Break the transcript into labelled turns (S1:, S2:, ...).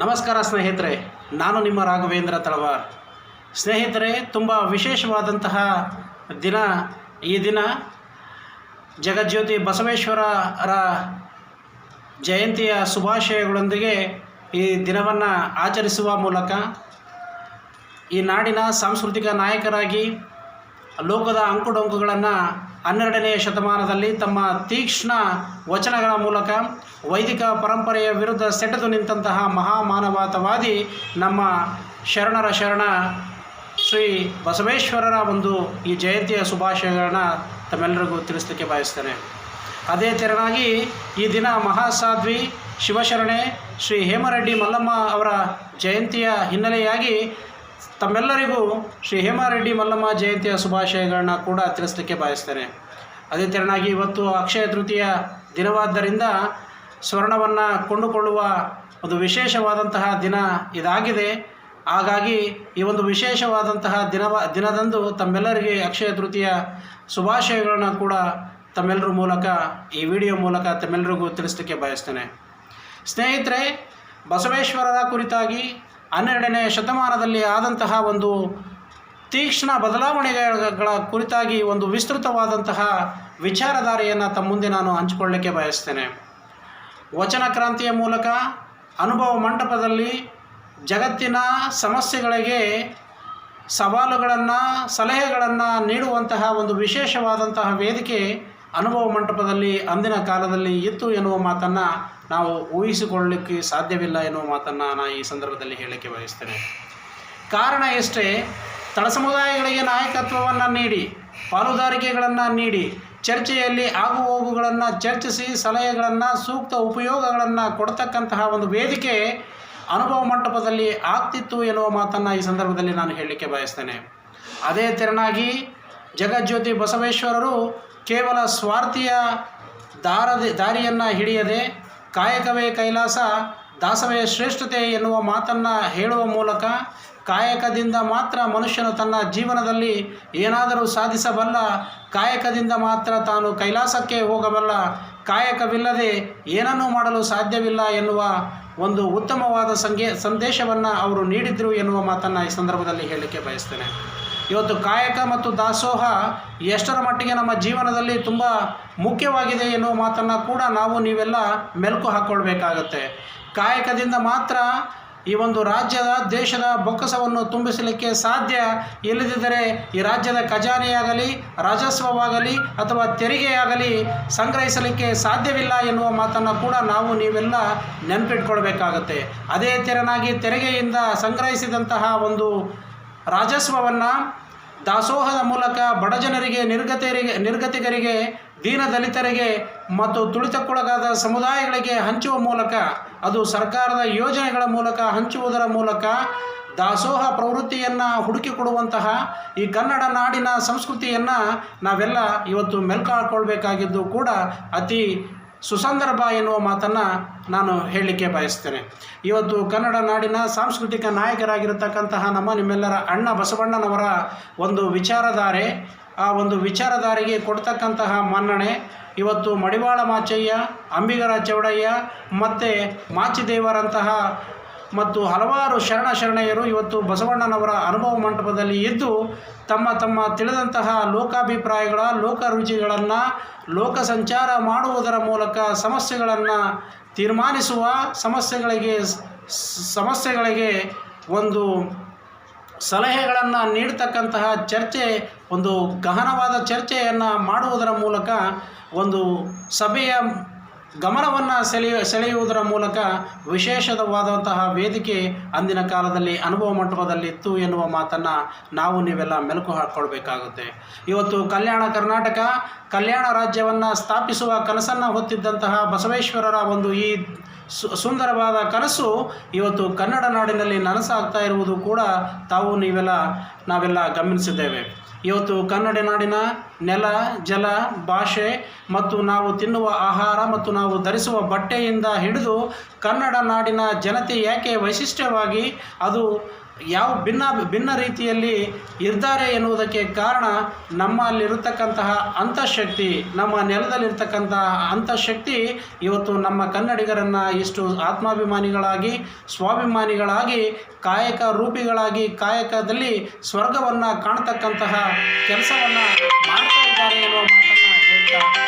S1: ನಮಸ್ಕಾರ ಸ್ನೇಹಿತರೆ, ನಾನು ನಿಮ್ಮ ರಾಘವೇಂದ್ರ ತಳವಾರ್. ಸ್ನೇಹಿತರೆ, ತುಂಬ ವಿಶೇಷವಾದಂತಹ ದಿನ, ಈ ದಿನ ಜಗಜ್ಯೋತಿ ಬಸವೇಶ್ವರರ ಜಯಂತಿಯ ಶುಭಾಶಯಗಳೊಂದಿಗೆ ಈ ದಿನವನ್ನು ಆಚರಿಸುವ ಮೂಲಕ ಈ ನಾಡಿನ ಸಾಂಸ್ಕೃತಿಕ ನಾಯಕರಾಗಿ ಲೋಕದ ಅಂಕುಡೊಂಕುಗಳನ್ನು ಹನ್ನೆರಡನೆಯ ಶತಮಾನದಲ್ಲಿ ತಮ್ಮ ತೀಕ್ಷ್ಣ ವಚನಗಳ ಮೂಲಕ ವೈದಿಕ ಪರಂಪರೆಯ ವಿರುದ್ಧ ಸೆಟೆದು ನಿಂತಹ ಮಹಾಮಾನವಾತವಾದಿ ನಮ್ಮ ಶರಣರ ಶರಣ ಶ್ರೀ ಬಸವೇಶ್ವರರ ಒಂದು ಈ ಜಯಂತಿಯ ಶುಭಾಶಯಗಳನ್ನು ತಮ್ಮೆಲ್ಲರಿಗೂ ತಿಳಿಸಲಿಕ್ಕೆ ಬಯಸ್ತೇನೆ. ಅದೇ ತೆರನಾಗಿ ಈ ದಿನ ಮಹಾಸಾಧ್ವಿ ಶಿವಶರಣೆ ಶ್ರೀ ಹೇಮರೆಡ್ಡಿ ಮಲ್ಲಮ್ಮ ಅವರ ಜಯಂತಿಯ ಹಿನ್ನೆಲೆಯಾಗಿ ತಮ್ಮೆಲ್ಲರಿಗೂ ಶ್ರೀ ಹೇಮಾರೆಡ್ಡಿ ಮಲ್ಲಮ್ಮ ಜಯಂತಿಯ ಶುಭಾಶಯಗಳನ್ನ ಕೂಡ ತಿಳಿಸಲಿಕ್ಕೆ ಬಯಸ್ತೇನೆ. ಅದೇ ತೆರನಾಗಿ ಇವತ್ತು ಅಕ್ಷಯ ತೃತೀಯ ದಿನವಾದ್ದರಿಂದ ಸ್ವರ್ಣವನ್ನು ಕೊಂಡುಕೊಳ್ಳುವ ಒಂದು ವಿಶೇಷವಾದಂತಹ ದಿನ ಇದಾಗಿದೆ. ಹಾಗಾಗಿ ಈ ಒಂದು ವಿಶೇಷವಾದಂತಹ ದಿನವ, ದಿನದಂದು ತಮ್ಮೆಲ್ಲರಿಗೆ ಅಕ್ಷಯ ತೃತೀಯ ಶುಭಾಶಯಗಳನ್ನ ಕೂಡ ತಮ್ಮೆಲ್ಲರ ಮೂಲಕ, ಈ ವಿಡಿಯೋ ಮೂಲಕ ತಮ್ಮೆಲ್ಲರಿಗೂ ತಿಳಿಸಲಿಕ್ಕೆ ಬಯಸ್ತೇನೆ. ಸ್ನೇಹಿತರೆ, ಬಸವೇಶ್ವರರ ಕುರಿತಾಗಿ ಹನ್ನೆರಡನೇ ಶತಮಾನದಲ್ಲಿ ಆದಂತಹ ಒಂದು ತೀಕ್ಷ್ಣ ಬದಲಾವಣೆಗಳ ಕುರಿತಾಗಿ ಒಂದು ವಿಸ್ತೃತವಾದಂತಹ ವಿಚಾರಧಾರೆಯನ್ನು ತಮ್ಮ ಮುಂದೆ ನಾನು ಹಂಚಿಕೊಳ್ಳಲಿಕ್ಕೆ ಬಯಸ್ತೇನೆ. ವಚನ ಕ್ರಾಂತಿಯ ಮೂಲಕ ಅನುಭವ ಮಂಟಪದಲ್ಲಿ ಜಗತ್ತಿನ ಸಮಸ್ಯೆಗಳಿಗೆ ಸವಾಲುಗಳನ್ನು, ಸಲಹೆಗಳನ್ನು ನೀಡುವಂತಹ ಒಂದು ವಿಶೇಷವಾದಂತಹ ವೇದಿಕೆ ಅನುಭವ ಮಂಟಪದಲ್ಲಿ ಅಂದಿನ ಕಾಲದಲ್ಲಿ ಇತ್ತು ಎನ್ನುವ ಮಾತನ್ನು ನಾವು ಊಹಿಸಿಕೊಳ್ಳಲಿಕ್ಕೆ ಸಾಧ್ಯವಿಲ್ಲ ಎನ್ನುವ ಮಾತನ್ನು ನಾನು ಈ ಸಂದರ್ಭದಲ್ಲಿ ಹೇಳಕ್ಕೆ ಬಯಸ್ತೇನೆ. ಕಾರಣ ಎಷ್ಟೇ, ತಳ ಸಮುದಾಯಗಳಿಗೆ ನಾಯಕತ್ವವನ್ನು ನೀಡಿ, ಪಾಲುದಾರಿಕೆಗಳನ್ನು ನೀಡಿ, ಚರ್ಚೆಯಲ್ಲಿ ಆಗು ಹೋಗುಗಳನ್ನು ಚರ್ಚಿಸಿ, ಸಲಹೆಗಳನ್ನು, ಸೂಕ್ತ ಉಪಯೋಗಗಳನ್ನು ಕೊಡ್ತಕ್ಕಂತಹ ಒಂದು ವೇದಿಕೆ ಅನುಭವ ಮಂಟಪದಲ್ಲಿ ಆಗ್ತಿತ್ತು ಎನ್ನುವ ಮಾತನ್ನು ಈ ಸಂದರ್ಭದಲ್ಲಿ ನಾನು ಹೇಳಲಿಕ್ಕೆ ಬಯಸ್ತೇನೆ. ಅದೇ ತೆರನಾಗಿ ಜಗಜ್ಯೋತಿ ಬಸವೇಶ್ವರರು ಕೇವಲ ಸ್ವಾರ್ಥಿಯ ದಾರದ, ದಾರಿಯನ್ನು ಹಿಡಿಯದೆ ಕಾಯಕವೇ ಕೈಲಾಸ ದಾಸವೇ ಶ್ರೇಷ್ಠತೆ ಎನ್ನುವ ಮಾತನ್ನು ಹೇಳುವ ಮೂಲಕ ಕಾಯಕದಿಂದ ಮಾತ್ರ ಮನುಷ್ಯನು ತನ್ನ ಜೀವನದಲ್ಲಿ ಏನಾದರೂ ಸಾಧಿಸಬಲ್ಲ, ಕಾಯಕದಿಂದ ಮಾತ್ರ ತಾನು ಕೈಲಾಸಕ್ಕೆ ಹೋಗಬಲ್ಲ, ಕಾಯಕವಿಲ್ಲದೆ ಏನನ್ನೂ ಮಾಡಲು ಸಾಧ್ಯವಿಲ್ಲ ಎನ್ನುವ ಒಂದು ಉತ್ತಮವಾದ ಸಂಗೆ, ಸಂದೇಶವನ್ನು ಅವರು ನೀಡಿದರು ಎನ್ನುವ ಮಾತನ್ನು ಈ ಸಂದರ್ಭದಲ್ಲಿ ಹೇಳಲಿಕ್ಕೆ ಬಯಸ್ತೇನೆ. ಇವತ್ತು ಕಾಯಕ ಮತ್ತು ದಾಸೋಹ ಎಷ್ಟರ ಮಟ್ಟಿಗೆ ನಮ್ಮ ಜೀವನದಲ್ಲಿ ತುಂಬ ಮುಖ್ಯವಾಗಿದೆ ಎನ್ನುವ ಮಾತನ್ನು ಕೂಡ ನಾವು ನೀವೆಲ್ಲ ಮೆಲುಕು ಹಾಕ್ಕೊಳ್ಬೇಕಾಗತ್ತೆ ಕಾಯಕದಿಂದ ಮಾತ್ರ ಈ ಒಂದು ರಾಜ್ಯದ, ದೇಶದ ಬೊಕ್ಕಸವನ್ನು ತುಂಬಿಸಲಿಕ್ಕೆ ಸಾಧ್ಯ ಇಲ್ಲದಿದ್ದರೆ ಈ ರಾಜ್ಯದ ಖಜಾನೆಯಾಗಲಿ, ರಾಜಸ್ವವಾಗಲಿ ಅಥವಾ ತೆರಿಗೆಯಾಗಲಿ ಸಂಗ್ರಹಿಸಲಿಕ್ಕೆ ಸಾಧ್ಯವಿಲ್ಲ ಎನ್ನುವ ಮಾತನ್ನು ಕೂಡ ನಾವು ನೀವೆಲ್ಲ ನೆನಪಿಟ್ಕೊಳ್ಬೇಕಾಗತ್ತೆ. ಅದೇ ತೆರನಾಗಿ ತೆರಿಗೆಯಿಂದ ಸಂಗ್ರಹಿಸಿದಂತಹ ಒಂದು ರಾಜಸ್ವವನ್ನು ದಾಸೋಹದ ಮೂಲಕ ಬಡಜನರಿಗೆ ನಿರ್ಗತಿಯರಿಗೆ ನಿರ್ಗತಿಗರಿಗೆ ದೀನದಲಿತರಿಗೆ ಮತ್ತು ತುಳಿತಕ್ಕೊಳಗಾದ ಸಮುದಾಯಗಳಿಗೆ ಹಂಚುವ ಮೂಲಕ, ಅದು ಸರ್ಕಾರದ ಯೋಜನೆಗಳ ಮೂಲಕ ಹಂಚುವುದರ ಮೂಲಕ ದಾಸೋಹ ಪ್ರವೃತ್ತಿಯನ್ನು ಹುಡುಕಿಕೊಡುವಂತಹ ಈ ಕನ್ನಡ ನಾಡಿನ ಸಂಸ್ಕೃತಿಯನ್ನು ನಾವೆಲ್ಲ ಇವತ್ತು ಮೆಲ್ಕಾಳ್ಕೊಳ್ಬೇಕಾಗಿದ್ದು ಕೂಡ ಅತಿ ಸುಸಂದರ್ಭ ಎನ್ನುವ ಮಾತನ್ನು ನಾನು ಹೇಳಲಿಕ್ಕೆ ಬಯಸ್ತೇನೆ. ಇವತ್ತು ಕನ್ನಡ ನಾಡಿನ ಸಾಂಸ್ಕೃತಿಕ ನಾಯಕರಾಗಿರತಕ್ಕಂತಹ ನಮ್ಮ ನಿಮ್ಮೆಲ್ಲರ ಅಣ್ಣ ಬಸವಣ್ಣನವರ ಒಂದು ವಿಚಾರಧಾರೆ, ಆ ಒಂದು ವಿಚಾರಧಾರೆಗೆ ಕೊಡ್ತಕ್ಕಂತಹ ಮನ್ನಣೆ, ಇವತ್ತು ಮಡಿವಾಳ ಮಾಚಯ್ಯ, ಅಂಬಿಗರ ಚೌಡಯ್ಯ ಮತ್ತು ಮಾಚಿದೇವರಂತಹ ಮತ್ತು ಹಲವಾರು ಶರಣ ಶರಣೆಯರು ಇವತ್ತು ಬಸವಣ್ಣನವರ ಅನುಭವ ಮಂಟಪದಲ್ಲಿ ಇದ್ದು ತಮ್ಮ ತಮ್ಮ ತಿಳಿದಂತಹ ಲೋಕಾಭಿಪ್ರಾಯಗಳ, ಲೋಕ ರುಚಿಗಳನ್ನು, ಲೋಕ ಸಂಚಾರ ಮಾಡುವುದರ ಮೂಲಕ ಸಮಸ್ಯೆಗಳನ್ನು ತೀರ್ಮಾನಿಸುವ ಸಮಸ್ಯೆಗಳಿಗೆ ಸಮಸ್ಯೆಗಳಿಗೆ ಒಂದು ಸಲಹೆಗಳನ್ನು ನೀಡ್ತಕ್ಕಂತಹ ಚರ್ಚೆ, ಒಂದು ಗಹನವಾದ ಚರ್ಚೆಯನ್ನು ಮಾಡುವುದರ ಮೂಲಕ ಒಂದು ಸಭೆಯ ಗಮನವನ್ನು ಸೆಳೆಯ, ಸೆಳೆಯುವುದರ ಮೂಲಕ ವಿಶೇಷವಾದಂತಹ ವೇದಿಕೆ ಅಂದಿನ ಕಾಲದಲ್ಲಿ ಅನುಭವ ಮಂಟಪದಲ್ಲಿತ್ತು ಎನ್ನುವ ಮಾತನ್ನು ನಾವು ನೀವೆಲ್ಲ ಮೆಲುಕು ಹಾಕ್ಕೊಳ್ಬೇಕಾಗುತ್ತೆ ಇವತ್ತು ಕಲ್ಯಾಣ ಕರ್ನಾಟಕ, ಕಲ್ಯಾಣ ರಾಜ್ಯವನ್ನು ಸ್ಥಾಪಿಸುವ ಕನಸನ್ನು ಹೊತ್ತಿದ್ದಂತಹ ಬಸವೇಶ್ವರರ ಒಂದು ಈ ಸುಂದರವಾದ ಕನಸು ಇವತ್ತು ಕನ್ನಡ ನಾಡಿನಲ್ಲಿ ನನಸಾಗ್ತಾ ಇರುವುದು ಕೂಡ ತಾವು ನೀವೆಲ್ಲ ನಾವೆಲ್ಲ ಗಮನಿಸಿದ್ದೇವೆ. ಇವತ್ತು ಕನ್ನಡ ನಾಡಿನ ನೆಲ, ಜಲ, ಭಾಷೆ ಮತ್ತು ನಾವು ತಿನ್ನುವ ಆಹಾರ ಮತ್ತು ನಾವು ಧರಿಸುವ ಬಟ್ಟೆಯಿಂದ ಹಿಡಿದು ಕನ್ನಡ ನಾಡಿನ ಜನತೆ ಯಾಕೆ ವೈಶಿಷ್ಟ್ಯವಾಗಿ ಅದು ಯಾವ ಭಿನ್ನ ಭಿನ್ನ ರೀತಿಯಲ್ಲಿ ಇರ್ತಾರೆ ಎನ್ನುವುದಕ್ಕೆ ಕಾರಣ ನಮ್ಮಲ್ಲಿರತಕ್ಕಂತಹ ಅಂತಃಶಕ್ತಿ, ನಮ್ಮ ನೆಲದಲ್ಲಿರ್ತಕ್ಕಂತಹ ಅಂತಃಶಕ್ತಿ ಇವತ್ತು ನಮ್ಮ ಕನ್ನಡಿಗರನ್ನು ಇಷ್ಟು ಆತ್ಮಾಭಿಮಾನಿಗಳಾಗಿ, ಸ್ವಾಭಿಮಾನಿಗಳಾಗಿ, ಕಾಯಕ ರೂಪಿಗಳಾಗಿ, ಕಾಯಕದಲ್ಲಿ ಸ್ವರ್ಗವನ್ನು ಕಾಣ್ತಕ್ಕಂತಹ ಕೆಲಸವನ್ನು ಮಾಡ್ತಾ ಇದ್ದಾರೆ ಎನ್ನುವ ಮಾತನ್ನು ಹೇಳ್ತಾ